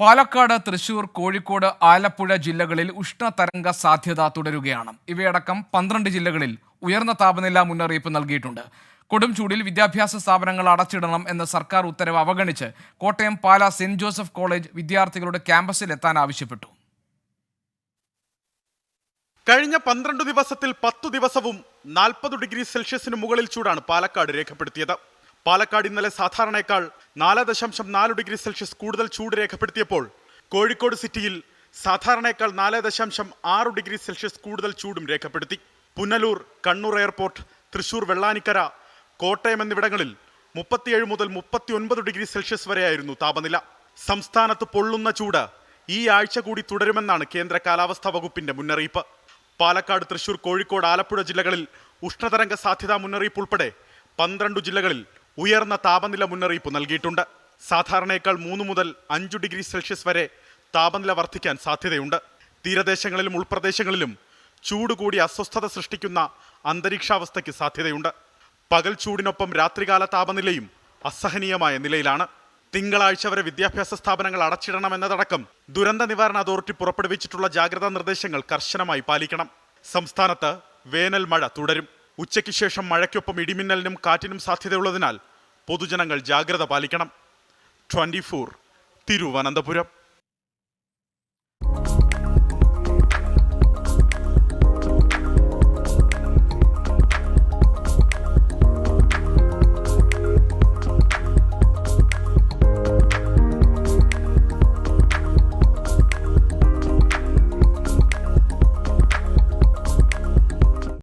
പാലക്കാട് തൃശൂർ കോഴിക്കോട് ആലപ്പുഴ ജില്ലകളിൽ ഉഷ്ണതരംഗ സാധ്യത തുടരുകയാണ്. ഇവയടക്കം പന്ത്രണ്ട് ജില്ലകളിൽ ഉയർന്ന താപനില മുന്നറിയിപ്പ് നൽകിയിട്ടുണ്ട്. കൊടും ചൂടിൽ വിദ്യാഭ്യാസ സ്ഥാപനങ്ങൾ അടച്ചിടണം എന്ന സർക്കാർ ഉത്തരവ് അവഗണിച്ച് Kottayam Pala saint Joseph college വിദ്യാർത്ഥികളുടെ ക്യാമ്പസിൽ എത്താൻ ആവശ്യപ്പെട്ടു. കഴിഞ്ഞ പന്ത്രണ്ട് ദിവസത്തിൽ പത്തു ദിവസവും നാൽപ്പത് ഡിഗ്രി സെൽഷ്യസിന് മുകളിൽ ചൂടാണ് പാലക്കാട് രേഖപ്പെടുത്തിയത്. പാലക്കാട് ഇന്നലെ സാധാരണയേക്കാൾ നാല് ദശാംശം നാല് ഡിഗ്രി സെൽഷ്യസ് കൂടുതൽ ചൂട് രേഖപ്പെടുത്തിയപ്പോൾ കോഴിക്കോട് സിറ്റിയിൽ സാധാരണയേക്കാൾ നാല് ദശാംശം ആറ് ഡിഗ്രി സെൽഷ്യസ് കൂടുതൽ ചൂടും രേഖപ്പെടുത്തി. പുനലൂർ കണ്ണൂർ എയർപോർട്ട് തൃശൂർ വെള്ളാനിക്കര കോട്ടയം എന്നിവിടങ്ങളിൽ മുപ്പത്തിയേഴ് മുതൽ മുപ്പത്തിയൊൻപത് ഡിഗ്രി സെൽഷ്യസ് വരെയായിരുന്നു താപനില. സംസ്ഥാനത്ത് പൊള്ളുന്ന ചൂട് ഈ ആഴ്ച കൂടി തുടരുമെന്നാണ് കേന്ദ്ര കാലാവസ്ഥാ വകുപ്പിന്റെ മുന്നറിയിപ്പ്. പാലക്കാട് തൃശൂർ കോഴിക്കോട് ആലപ്പുഴ ജില്ലകളിൽ ഉഷ്ണതരംഗ സാധ്യതാ മുന്നറിയിപ്പ് ഉൾപ്പെടെ പന്ത്രണ്ട് ജില്ലകളിൽ ഉയർന്ന താപനില മുന്നറിയിപ്പ് നൽകിയിട്ടുണ്ട്. സാധാരണയേക്കാൾ മൂന്ന് മുതൽ അഞ്ചു ഡിഗ്രി സെൽഷ്യസ് വരെ താപനില വർദ്ധിക്കാൻ സാധ്യതയുണ്ട്. തീരദേശങ്ങളിലും ഉൾപ്രദേശങ്ങളിലും ചൂട് കൂടി അസ്വസ്ഥത സൃഷ്ടിക്കുന്ന അന്തരീക്ഷാവസ്ഥയ്ക്ക് സാധ്യതയുണ്ട്. പകൽ ചൂടിനൊപ്പം രാത്രികാല താപനിലയും അസഹനീയമായ നിലയിലാണ്. തിങ്കളാഴ്ച വരെ വിദ്യാഭ്യാസ സ്ഥാപനങ്ങൾ അടച്ചിടണമെന്നതടക്കം ദുരന്ത നിവാരണ അതോറിറ്റി പുറപ്പെടുവിച്ചിട്ടുള്ള ജാഗ്രതാ നിർദ്ദേശങ്ങൾ കർശനമായി പാലിക്കണം. സംസ്ഥാനത്ത് വേനൽ മഴ തുടരും. ഉച്ചയ്ക്ക് ശേഷം മഴയ്ക്കൊപ്പം ഇടിമിന്നലിനും കാറ്റിനും സാധ്യതയുള്ളതിനാൽ പൊതുജനങ്ങൾ ജാഗ്രത പാലിക്കണം. ട്വന്റി തിരുവനന്തപുരം.